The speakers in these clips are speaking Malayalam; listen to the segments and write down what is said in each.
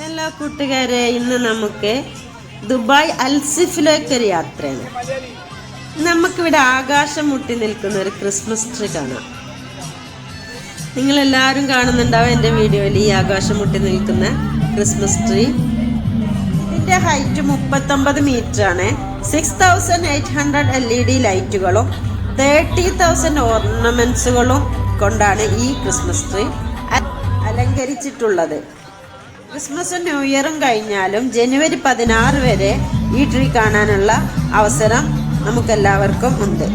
ഹലോ കൂട്ടുകാരെ ഇന്ന് നമുക്ക് ദുബായ് അൽസിഫിലേക്ക് ഒരു യാത്രയാണ്. നമുക്കിവിടെ ആകാശം മുട്ടി നിൽക്കുന്ന ഒരു ക്രിസ്മസ് ട്രീ കാണാം. നിങ്ങൾ എല്ലാവരും കാണുന്നുണ്ടാവും എന്റെ വീഡിയോയിൽ ഈ ആകാശം മുട്ടി നിൽക്കുന്ന ക്രിസ്മസ് ട്രീ. ഇതിന്റെ ഹൈറ്റ് മുപ്പത്തൊമ്പത് മീറ്റർ ആണ് six thousand eight hundred L E D ലൈറ്റുകളും തേർട്ടി തൗസൻഡ് ഓർണമെൻസുകളും കൊണ്ടാണ് ഈ ക്രിസ്മസ് ട്രീ അലങ്കരിച്ചിട്ടുള്ളത്. ക്രിസ്മസും ന്യൂ ഇയറും കഴിഞ്ഞാലും ജനുവരി പതിനാറ് വരെ ഈ ട്രീ കാണാനുള്ള അവസരം നമുക്കെല്ലാവർക്കും ഉണ്ട്.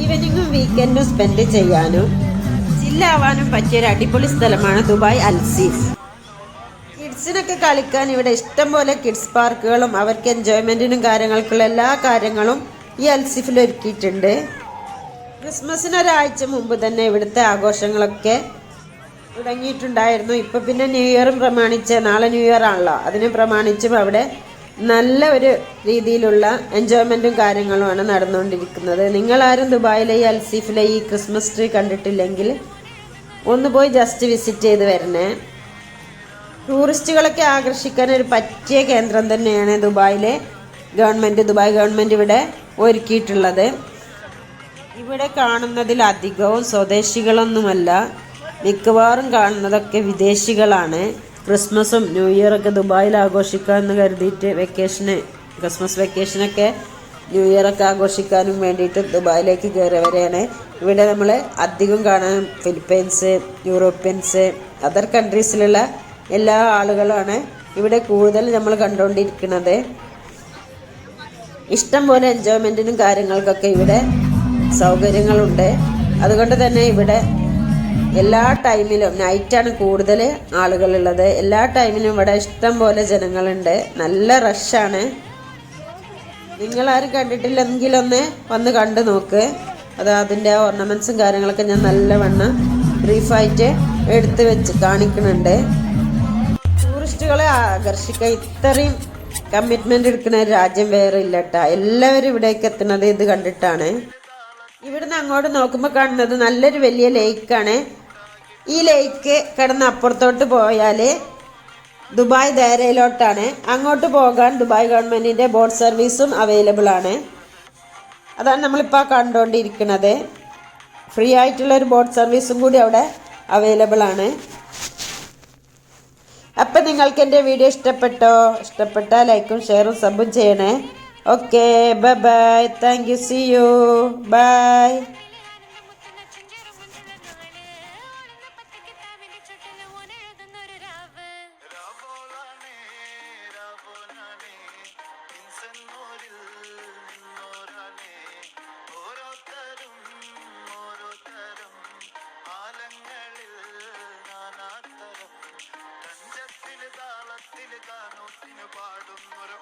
ഈവനിങ്ങും വീക്കെൻഡും സ്പെൻഡ് ചെയ്യാനും ചില്ലാവാനും പറ്റിയ ഒരു അടിപൊളി സ്ഥലമാണ് ദുബായ് അൽസീഫ് കിഡ്സിനൊക്കെ കളിക്കാൻ ഇവിടെ ഇഷ്ടം പോലെ കിഡ്സ് പാർക്കുകളും അവർക്ക് എൻജോയ്മെന്റിനും കാര്യങ്ങൾക്കുള്ള എല്ലാ കാര്യങ്ങളും ഈ അൽസിഫിൽ ഒരുക്കിയിട്ടുണ്ട് ക്രിസ്മസിന് ഒരാഴ്ച മുമ്പ് തന്നെ ഇവിടുത്തെ ആഘോഷങ്ങളൊക്കെ തുടങ്ങിയിട്ടുണ്ടായിരുന്നു. ഇപ്പം പിന്നെ ന്യൂ ഇയറും പ്രമാണിച്ച് നാളെ ന്യൂ ഇയർ ആണല്ലോ. അതിനെ പ്രമാണിച്ചും അവിടെ നല്ല ഒരു രീതിയിലുള്ള എൻജോയ്മെന്റും കാര്യങ്ങളുമാണ് നടന്നുകൊണ്ടിരിക്കുന്നത്. നിങ്ങളാരും ദുബായിലെ ഈ അൽസീഫിലെ ഈ ക്രിസ്മസ് ട്രീ കണ്ടിട്ടില്ലെങ്കിൽ ഒന്ന് പോയി ജസ്റ്റ് വിസിറ്റ് ചെയ്ത് വരണേ. ടൂറിസ്റ്റുകളൊക്കെ ആകർഷിക്കാൻ ഒരു പറ്റിയ കേന്ദ്രം തന്നെയാണ് ദുബായിലെ ഗവൺമെന്റ് ദുബായ് ഗവൺമെന്റ് ഇവിടെ ഒരുക്കിയിട്ടുള്ളത്. ഇവിടെ കാണുന്നതിലധികവും സ്വദേശികളൊന്നുമല്ല. മിക്കവാറും കാണുന്നതൊക്കെ വിദേശികളാണ്. ക്രിസ്മസും ന്യൂ ഇയറൊക്കെ ദുബായിൽ ആഘോഷിക്കാമെന്ന് കരുതിയിട്ട് വെക്കേഷന് ക്രിസ്മസ് വെക്കേഷനൊക്കെ ന്യൂ ഇയറൊക്കെ ആഘോഷിക്കാനും വേണ്ടിയിട്ട് ദുബായിലേക്ക് കയറിയവരെയാണ്. ഇവിടെ നമ്മൾ അധികം കാണാൻ ഫിലിപ്പൈൻസ് യൂറോപ്യൻസ് അതർ കൺട്രീസിലുള്ള എല്ലാ ആളുകളാണ് ഇവിടെ കൂടുതൽ നമ്മൾ കണ്ടുകൊണ്ടിരിക്കുന്നത് ഇഷ്ടം പോലെ എൻജോയ്മെന്റിനും കാര്യങ്ങൾക്കൊക്കെ ഇവിടെ സൗകര്യങ്ങളുണ്ട്. അതുകൊണ്ട് തന്നെ ഇവിടെ എല്ലാ ടൈമിലും നൈറ്റാണ് കൂടുതൽ ആളുകളുള്ളത്. എല്ലാ ടൈമിലും ഇവിടെ ഇഷ്ടം പോലെ ജനങ്ങളുണ്ട്. നല്ല റഷാണ്. നിങ്ങളാരും കണ്ടിട്ടില്ലെങ്കിലൊന്ന് വന്ന് കണ്ടു നോക്ക്. അത് അതിന്റെ ഓർണമെന്റ്സും കാര്യങ്ങളൊക്കെ ഞാൻ നല്ലവണ്ണം ബ്രീഫായിട്ട് എടുത്ത് വെച്ച് കാണിക്കുന്നുണ്ട്. ടൂറിസ്റ്റുകളെ ആകർഷിക്കാൻ ഇത്രയും കമ്മിറ്റ്മെന്റ് എടുക്കുന്ന രാജ്യം വേറെ ഇല്ല കേട്ടാ എല്ലാവരും ഇവിടേക്ക് എത്തുന്നത് ഇത് കണ്ടിട്ടാണ്. ഇവിടുന്ന് അങ്ങോട്ട് നോക്കുമ്പോൾ കാണുന്നത് നല്ലൊരു വലിയ ലേക്കാണ് ഈ ലേക്ക് കിടന്ന് അപ്പുറത്തോട്ട് പോയാൽ ദുബായ് ദേരയിലോട്ടാണ് അങ്ങോട്ട് പോകാൻ ദുബായ് ഗവൺമെന്റിന്റെ ബോട്ട് സർവീസും അവൈലബിൾ ആണ്. അതാണ് നമ്മളിപ്പോൾ കണ്ടുകൊണ്ടിരിക്കുന്നത് ഫ്രീ ആയിട്ടുള്ള ഒരു ബോട്ട് സർവീസും കൂടി അവിടെ അവൈലബിൾ ആണ്. അപ്പം നിങ്ങൾക്ക് എന്റെ വീഡിയോ ഇഷ്ടപ്പെട്ടോ? ഇഷ്ടപ്പെട്ടാൽ ലൈക്കും ഷെയറും സബും ചെയ്യണേ. Okay bye bye thank you see you bye ഇൻസന്നൂരിൽ നിന്നോരാണേ ഓരോരുത്തരും ആലങ്ങളിൽ നാനാത്തരം. തഞ്ചത്തിൽ താളത്തിൽ കാനോത്തിന് പാടുന്നൊരു